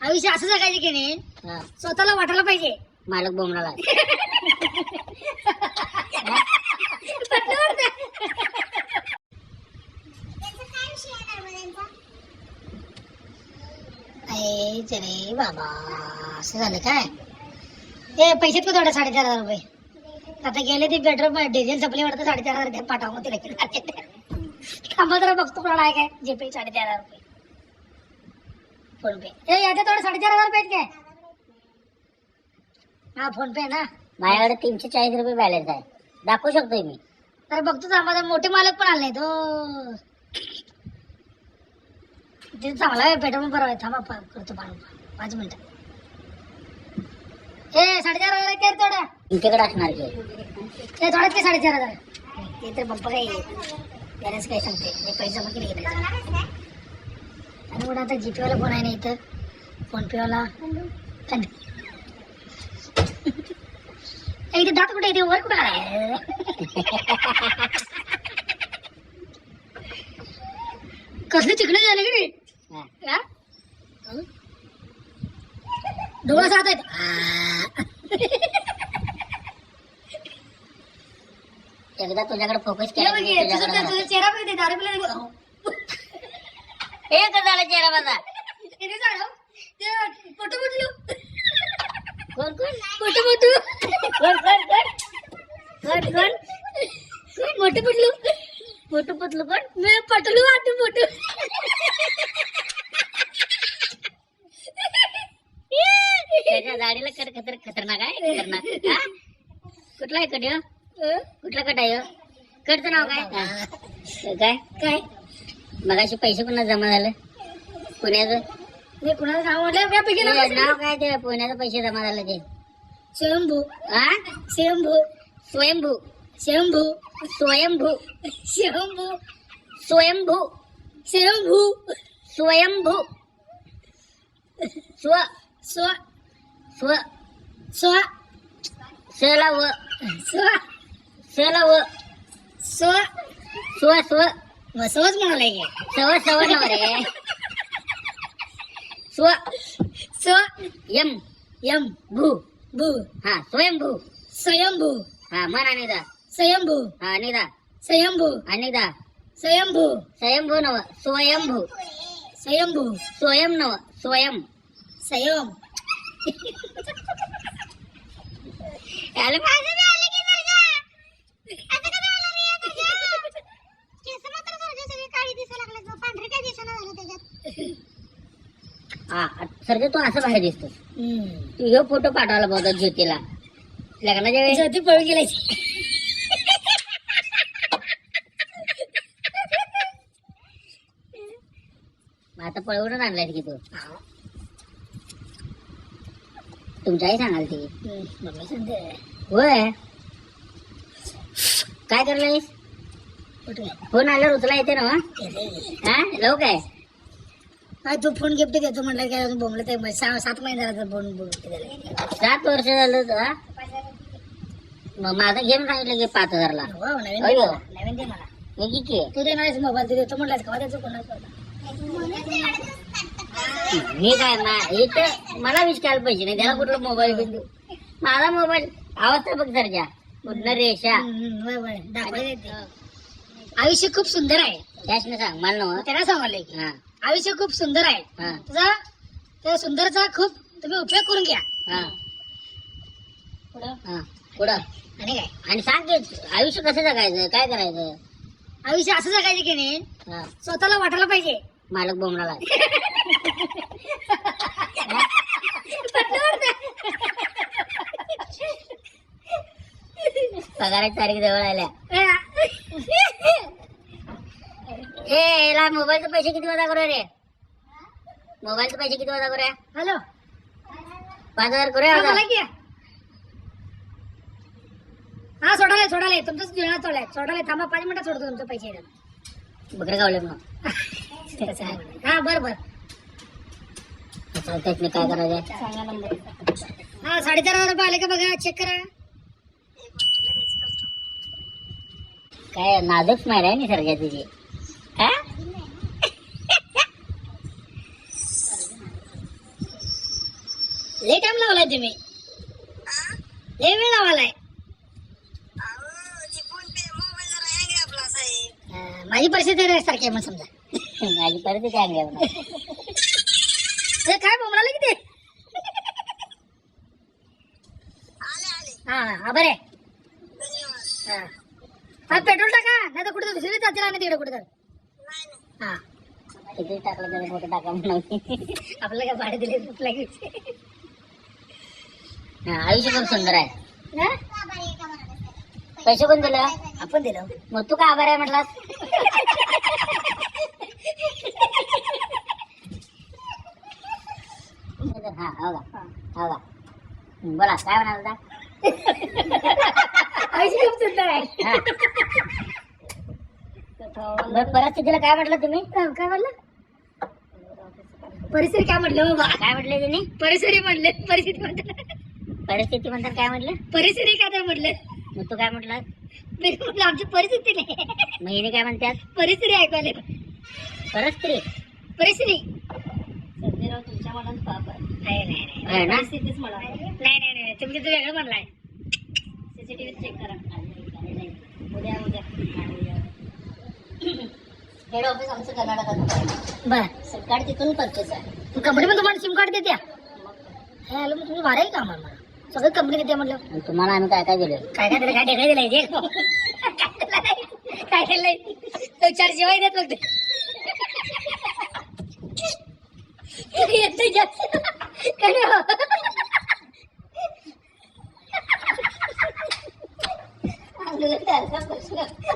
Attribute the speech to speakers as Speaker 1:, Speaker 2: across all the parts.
Speaker 1: आयुष्य असं जगायचं की नाही
Speaker 2: हा,
Speaker 1: स्वतःला वाटायला पाहिजे.
Speaker 2: मालक
Speaker 1: अरे चले बाबा असं झालं काय? हे पैसेत का थोडे साडेचार हजार रुपये. आता गेले ते पेट्रोल डिझेल संपले वाटतं साडेचार हजार द्या पाठवा मग तिला. थांबा जरा बघतो कोणाला आहे काय. जे पे साडेचार हजार रुपये. फोन पे ए याचे थोडे साडेचार हजार रुपये काय हा फोन पे ना.
Speaker 2: माझ्याकडे तीनशे चाळीस रुपये बॅलन्स आहे. दाखवू शकतोय मी.
Speaker 1: तर बघतो थांबा मोठे मालक पण आले हो ते चांगला आहे पेट्रोल पण बरं आहे थांबा पा- करतो पाणी. पाच मिनिटं. ए साडेचार हजार आहे काय रे थोडा
Speaker 2: तुमच्याकडे असणार की?
Speaker 1: ते थोड्यात ते साडेचार हजार. ते तर बप्पा काही बॅलन्स काय सांगते? ते पैसे जमा केले गेले आणि म्हणून आता जीपे वाला फोन आहे ना इथं? फोन पे वाला ए, इथे दात कुठे इथे वर कुठे आहे? कसले चिकणे झाले की रे? डोळा साथ आहेत.
Speaker 2: एकदा तुझ्याकडे फोकस केला
Speaker 1: चेहरा बघ ते दारू पिला
Speaker 2: कसं झालं चेहरा माझा.
Speaker 1: किती झालं? ते फोटो फुटलो
Speaker 2: कोण कोण?
Speaker 1: फोटो फोटो
Speaker 2: कोण कोण? कोण कोण? कोण
Speaker 1: मोठे
Speaker 2: पतलू कोण?
Speaker 1: मी पटलो वाटू फोटो.
Speaker 2: त्याच्या दाढीला कर खतर खतरनाक आहे खतरनाक. हा? कुठला आहे कट ह्यो? कुठला कट आहे ह्यो? कटचं नाव काय? हा. काय?
Speaker 1: काय?
Speaker 2: मगाशी पैसे पुन्हा जमा झालं. पुण्याचं
Speaker 1: मी कुणाला नाव म्हटलं पैकी नाव
Speaker 2: काय ते पुण्याचं पैसे जमा झालं ते.
Speaker 1: शंभू
Speaker 2: हा
Speaker 1: शंभू
Speaker 2: स्वयंभू.
Speaker 1: शंभू
Speaker 2: स्वयंभू.
Speaker 1: शंभू
Speaker 2: स्वयंभू.
Speaker 1: शंभू
Speaker 2: स्वयंभू. स्व.
Speaker 1: स्व.
Speaker 2: स्व.
Speaker 1: स्व.
Speaker 2: सला व
Speaker 1: स्व.
Speaker 2: सला व
Speaker 1: स्व.
Speaker 2: स्व स्व.
Speaker 1: स्वच म्हणाला की.
Speaker 2: सव सव नव रे स्व
Speaker 1: स्व
Speaker 2: यम
Speaker 1: यम
Speaker 2: भू.
Speaker 1: भू.
Speaker 2: हा स्वयंभू.
Speaker 1: स्वयंभू.
Speaker 2: हा मन अनिदा
Speaker 1: स्वयंभू.
Speaker 2: हा अनिदा
Speaker 1: स्वयंभू.
Speaker 2: अनिदा
Speaker 1: स्वयंभू.
Speaker 2: स्वयंभू नव स्वयंभू.
Speaker 1: स्वयंभू.
Speaker 2: स्वयं नव स्वयं.
Speaker 1: स्वयं
Speaker 2: याला माझं बी आलं की सर्जा. असं कसं आलं रे या सर्जा?
Speaker 1: केस मात्र सर्जा सगळे काळी दिसायला लागले पांढरे काय दिसायला झालं त्याच्यात
Speaker 2: हा सर्जा तू असं बाहेर दिसतो. तू ह्यो फोटो पाठवला बघा ज्योतीला. लग्नाच्या वेळेस
Speaker 1: ज्योती पळून गेलायची.
Speaker 2: आता पळवूनच आणलाय की तू. तुमच्याही सांगाल ती.
Speaker 1: मम्मी सांगते.
Speaker 2: होय. काय करलायस फोन आल्यावर उचला येते ना? हा? लव काय?
Speaker 1: तू फोन गिफ्ट देतो म्हटलं काय बोंबलं ते सात महिने झाला तर फोन गिफ्ट दिला
Speaker 2: सात वर्ष झालं तर, हा? मग माझा गेम सांगितलं की पाच हजारला.
Speaker 1: हो नवीन दे. मला, नवीन दे
Speaker 2: मी किती?
Speaker 1: तू देणारच मोबाईल तू देतो म्हटलं का? त्याचं कोणाच
Speaker 2: मी काय मा- इथं मला विचारायला पैसे नाही त्याला कुठला मोबाईल घेऊन देऊ? माझा मोबाईल आवाज तर बघ सरजा कुठलं रेषा.
Speaker 1: आयुष्य खूप सुंदर आहे.
Speaker 2: कॅश न सांग मला
Speaker 1: त्यांना सांगायला की.
Speaker 2: हा.
Speaker 1: आयुष्य खूप सुंदर आहे.
Speaker 2: हा.
Speaker 1: तुझा त्या सुंदरचा खूप तुम्ही उपयोग करून घ्या.
Speaker 2: हा.
Speaker 1: पुढं.
Speaker 2: हा. पुढं.
Speaker 1: आणि काय?
Speaker 2: आणि सांग की आयुष्य कसं जगायचं? काय करायचं?
Speaker 1: आयुष्य असं जगायचं की नाही
Speaker 2: हा.
Speaker 1: स्वतःला वाटायला पाहिजे.
Speaker 2: मालक बोमला पगाराची तारीख जवळ आल्या. ए याला मोबाईलचे पैसे किती वजा करूया रे? मोबाईलचे पैसे किती वजा करूया?
Speaker 1: हॅलो.
Speaker 2: पाच हजार करूया
Speaker 1: हा,
Speaker 2: वजा
Speaker 1: की. हा सोडाले सोडाले. तुमचंच जुळणा सोडलाय सोडाले थांबा पाच मिनिटात सोडतो तुमचे पैसे.
Speaker 2: बकरे गावले मग.
Speaker 1: आहे. हा बर बर.
Speaker 2: त्यातनं काय करायचं?
Speaker 1: हा साडेचार हजार रुपये आले का बघा? चेक करा.
Speaker 2: काय नाजूक स्माईल आहे ना सरजा तुझी हा
Speaker 1: लय टाइम लावलाय तुम्ही. लय वेळ लावलाय. माझी परिस्थिती रे सारखी आहे मग समजा.
Speaker 2: माझी परिस्थिती अंगावर.
Speaker 1: ते काय बोमलाले किती? हा हा बरे हा. पेट्रोल टाका नाही तर कुठे दुसरी जातील आणि तिकडे कुठे तर हा.
Speaker 2: किती टाकलं तरी मोठं टाका म्हणून.
Speaker 1: आपल्याला काय भाडे दिले
Speaker 2: आयुष्य खूप सुंदर आहे.
Speaker 1: हा?
Speaker 2: पैसे कोण दिलं?
Speaker 1: आपण दिलं.
Speaker 2: मग तू का आभार आहे म्हटलास? हा हो का हो का बोला काय म्हणाल होता?
Speaker 1: आयुष्य खूप सुंदर आहे.
Speaker 2: बरं, परिस्थितीला काय म्हटलं तुम्ही?
Speaker 1: काय म्हणलं परिसरी काय म्हटलं बाबा?
Speaker 2: काय म्हटले तुम्ही
Speaker 1: परिसरी म्हणले परिस्थिती म्हणतात
Speaker 2: परिस्थिती म्हणतात काय म्हटलं?
Speaker 1: परिसरी काय तर म्हटलं?
Speaker 2: मग तू काय म्हटलं?
Speaker 1: मी म्हटलं आमची परिस्थिती नाही.
Speaker 2: मग हिने काय म्हणतात
Speaker 1: परिसरी ऐकायला
Speaker 2: परस्त्री
Speaker 1: परिसरी तुमच्या मनात पाप नाही नाही नाही.
Speaker 2: आहे ना?
Speaker 1: परिस्थितीच म्हणा नाही नाही नाही तुम्ही तर वेगळं म्हणलाय. सीसीटीव्ही चेक करा. उद्या उद्या.
Speaker 2: हेड ऑफिस आमचं कर्नाटकात
Speaker 1: बर.
Speaker 2: सिम कार्ड तिथून परचेस आहे.
Speaker 1: कंपनी पण तुम्हाला सिम कार्ड देत्या? हे आलं मग तुम्ही भारी आहे का आम्हाला सगळं कंपनी देते म्हटलं
Speaker 2: आणि तुम्हाला आम्ही काय काय दिलं?
Speaker 1: काय काय दिलं काय ढेकळे दिलाय जे काय दिलंय तो चार जेवाय देत बघते येते जास्त. कडे हो.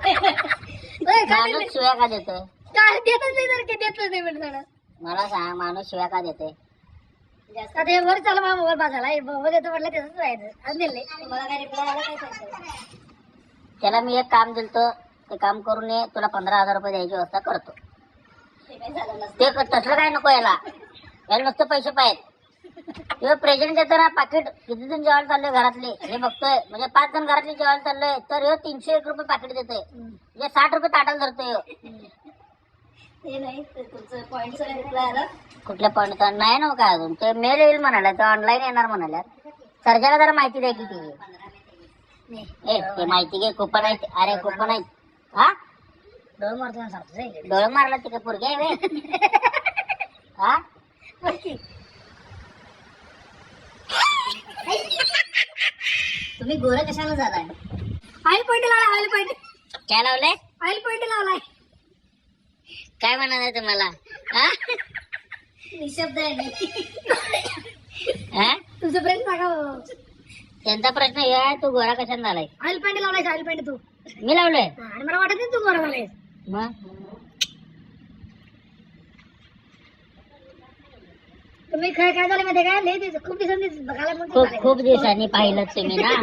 Speaker 1: काय
Speaker 2: माणूस
Speaker 1: दिलंय?
Speaker 2: शिव्या का देतोय?
Speaker 1: काय? देतच नाही तर देतच नाही
Speaker 2: मला सांग माणूस शिव्या का
Speaker 1: आता हे वर चालू मला मोबाईल बाजाला हे मोबाईल देतो म्हटलं त्याच राहायचं. आणि दिले मला काय रिप्लाय आला काय सांगतो?
Speaker 2: त्याला मी एक काम दिलतो ते काम करून ये तुला पंधरा हजार रुपये द्यायची व्यवस्था करतो. ते क- तसलं काय नको याला. याला नुसतं पैसे पाहिजे किंवा प्रेझेंट देताना पाकिट किती जण जेवायला चाललंय घरातले? हे बघतोय. म्हणजे पाच जण घरातले जेवायला चाललंय तर ह्यो तीनशे एक रुपये पाकिट देतोय. म्हणजे साठ रुपये ताटाला धरतोय ह्यो.
Speaker 1: ते नाही ते तुमचं पॉईंटचा रिप्लाय आला.
Speaker 2: कुठल्या पॉईंट नाही ना काय अजून? ते मेल येईल म्हणाल्या ते ऑनलाईन येणार म्हणाल्या. सर्जाला जरा माहिती द्या की ती. ए ते माहिती घे कुपन आहेत. अरे कुपन आहेत. हा?
Speaker 1: डोळ मारतो ना सांगतो जाईल
Speaker 2: डोळे मारला ते पोरगे आहे? हा?
Speaker 1: तुम्ही गोरा कशाला झालाय? ऑइल पॉइंट लावलाय ऑइल पॉइंट
Speaker 2: काय लावलंय?
Speaker 1: ऑइल पॉइंट लावलाय.
Speaker 2: काय म्हणायचं तुम्हाला हा?
Speaker 1: निशब्द आहे
Speaker 2: हा?
Speaker 1: तुझं फ्रेंड सांगा
Speaker 2: त्यांचा प्रश्न हे आहे तू गोरा कशाने झालाय?
Speaker 1: ऑइल पॉइंट लावलाय ऑइल पॉइंट तू.
Speaker 2: मी लावलोय?
Speaker 1: आणि मला वाटत नाही तू गोरा झालाय
Speaker 2: मग?
Speaker 1: तुम्ही काय काय झालं माहिती काय? लय दिवस खूप दिवसांनी बघायला
Speaker 2: खूप. खूप दिवसांनी पाहिलं तुम्ही ना.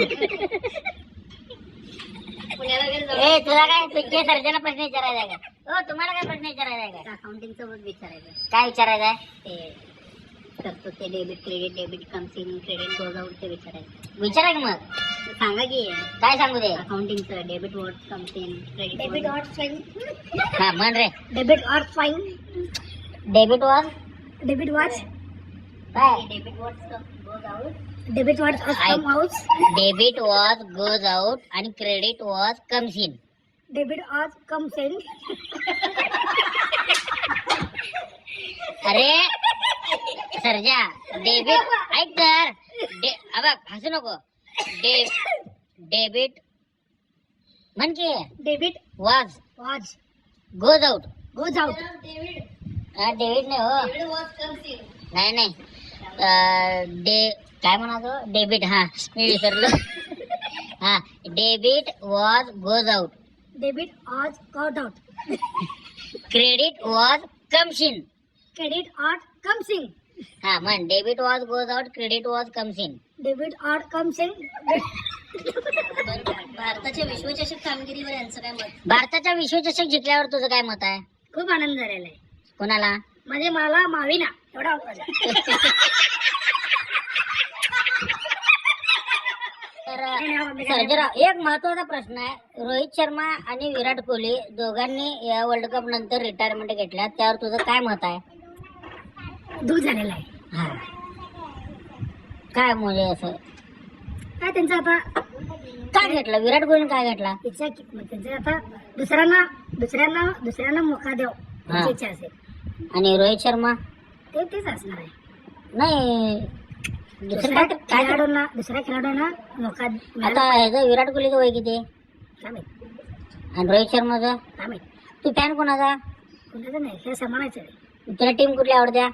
Speaker 2: ए तुला काय तुझ्या सर्जाला प्रश्न विचारायचा का? हो तुम्हाला काय प्रश्न विचारायचा आहे का?
Speaker 1: अकाउंटिंगचं पण विचारायचं
Speaker 2: काय विचारायचं आहे?
Speaker 1: ते करतो ते debit credit debit comes in credit goes out ते विचारायचं.
Speaker 2: विचारा की मग.
Speaker 1: सांगा की.
Speaker 2: काय सांगू दे
Speaker 1: अकाउंटिंगचं debit what comes in credit debit what fine
Speaker 2: हा म्हण रे.
Speaker 1: Debit what fine
Speaker 2: debit was
Speaker 1: debit watch
Speaker 2: काय?
Speaker 1: Debit what goes out debit what
Speaker 2: I-
Speaker 1: come out
Speaker 2: debit was goes out आणि credit was comes in
Speaker 1: debit what comes in
Speaker 2: अरे सर्जा debit ऐक तर. Day अबा हसू नको. डे डेबिट म्हण की.
Speaker 1: Debit
Speaker 2: was.
Speaker 1: Watch
Speaker 2: goes out
Speaker 1: goes out
Speaker 2: हा डेबिट नाही हो. नाही नाही. अं, डे काय म्हणालो डेबिट हा मी विसरलो. हा debit was goes out
Speaker 1: debit watch got out
Speaker 2: credit was comes in
Speaker 1: credit what comes in
Speaker 2: हा म्हण debit was goes out credit was comes in
Speaker 1: debit what comes in
Speaker 2: भारताच्या विश्वचषक कामगिरीवर यांचं काय मत? भारताच्या विश्वचषक जिंकल्यावर तुझं काय मत आहे?
Speaker 1: खूप आनंद झालेला आहे.
Speaker 2: कोणाला?
Speaker 1: म्हणजे मला माविना एवढा आवाज आहे.
Speaker 2: तर
Speaker 1: नाही, नाही, आवाज नाही.
Speaker 2: सर्जेराव एक महत्त्वाचा प्रश्न आहे. रोहित शर्मा आणि विराट कोहली दोघांनी या वर्ल्ड कप नंतर रिटायरमेंट घेतल्या. त्यावर तुझं काय मत आहे?
Speaker 1: दूर झालेला आहे.
Speaker 2: हा. काय म्हणजे असं?
Speaker 1: काय त्यांचं आता
Speaker 2: काय घेतलं? विराट कोहली काय घेतला?
Speaker 1: इच्छा की- त्यांचं आता दुसऱ्यांना दुसऱ्यांना दुसऱ्यांना मोका द्याव त्यांची इच्छा असेल.
Speaker 2: आणि रोहित शर्मा?
Speaker 1: ते तेच असणार आहे.
Speaker 2: नाही.
Speaker 1: दुसऱ्या
Speaker 2: काय काय
Speaker 1: खेळाडूंना दुसऱ्या खेळाडूंना मोका मिळाला
Speaker 2: आता ह्याचं विराट कोहलीचं वय किती?
Speaker 1: काय माहीत
Speaker 2: आणि रोहित शर्माचं?
Speaker 1: काय माहीत
Speaker 2: तू फॅन कोणाचा?
Speaker 1: कुणाचं नाही हे समानायचं आहे.
Speaker 2: तुला टीम कुठली आवडत्या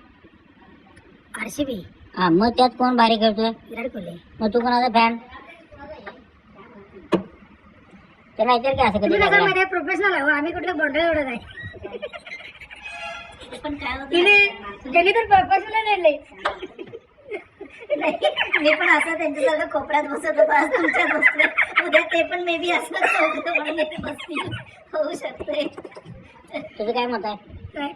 Speaker 1: आरसीबी
Speaker 2: हा मग त्यात कोण भारी खेळतोय?
Speaker 1: विराट कोहली.
Speaker 2: मग तू कोणाचा फॅन त्याला विचार की असं कधी
Speaker 1: तुम्ही कसं
Speaker 2: लागला?
Speaker 1: माहिती प्रोफेशनल आहे हो, आम्ही कुठलं बॉन्डर एवढं नाही. तिने त्यांनी तर प्रोफेशनल नेले
Speaker 3: मी पण असं त्यांच्यासारखं कोपऱ्यात बसत होतो आज तुमच्यात बसले उद्या ते पण मे बी असं बसतील. होऊ शकते
Speaker 2: तुझं काय मत आहे?
Speaker 1: काय?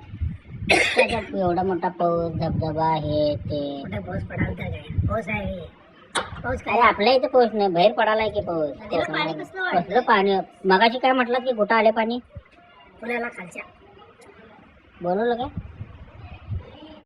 Speaker 2: त्याच्यात एवढा मोठा पाऊस धबधबा हे ते.
Speaker 1: कुठे पाऊस पडाल तर काय? पाऊस आहे. पाऊस
Speaker 2: अरे
Speaker 1: काय
Speaker 2: आपल्या इथे पाऊस नाही. बाहेर पडालाय की पाऊस.
Speaker 3: नदीला पाणी
Speaker 2: कसलं पाणी? मगाशी काय म्हटलं की कुठं आले पाणी?
Speaker 1: पुण्याला खालच्या.
Speaker 2: बोलवलं काय?